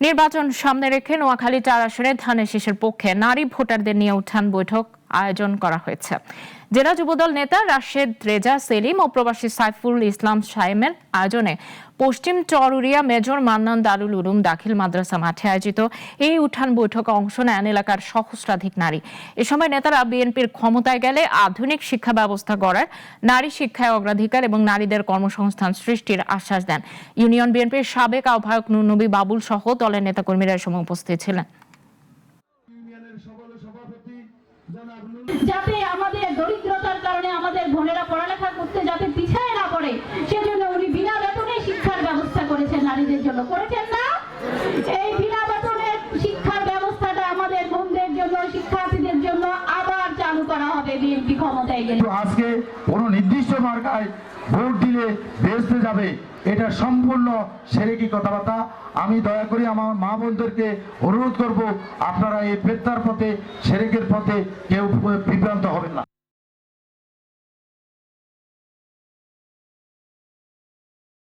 নির্বাচন সামনে রেখে নোয়াখালী চার আসনে ধানের শীষের পক্ষে নারী ভোটারদের নিয়ে উঠান বৈঠক। আয়োজন করা হয়েছে। জেলা যুবদল নেতা রাশেদ রেজা সেলিম ও প্রবাসী সাইফুল ইসলাম সাইমের আয়োজনে পশ্চিম চরুরিয়া মেজর মান্নান দারুল উলুম দাখিল মাদ্রাসা মাঠে আয়োজিত এই উঠান বৈঠকে অংশ নেন এলাকার সহস্রাধিক নারী। এ সময় নেতারা বিএনপির ক্ষমতায় গেলে আধুনিক শিক্ষা ব্যবস্থা গড়ার, নারী শিক্ষায় অগ্রাধিকার এবং নারীদের কর্মসংস্থান সৃষ্টির আশ্বাস দেন। ইউনিয়ন বিএনপির সাবেক আহ্বায়ক নুরনবী বাবুল সহ দলের নেতাকর্মীরা এ সময় উপস্থিত ছিলেন। যাতে আমাদের দরিদ্রতার কারণে আমাদের বোনেরা পড়ালেখা করতে যাতে পিছায় না পড়ে, সেজন্য উনি বিনা বেতনে শিক্ষার ব্যবস্থা করেছেন নারীদের জন্য। করেছেন আজকে কোনো নির্দিষ্ট মার্কায় ভোট দিলে বেসতে যাবে, এটা সম্পূর্ণ সেরেকি কথাবার্তা। আমি দয়া করে আমার মা বোনদেরকে অনুরোধ করব, আপনারা এই প্রেত্যার পথে, সেরেকের পথে কেউ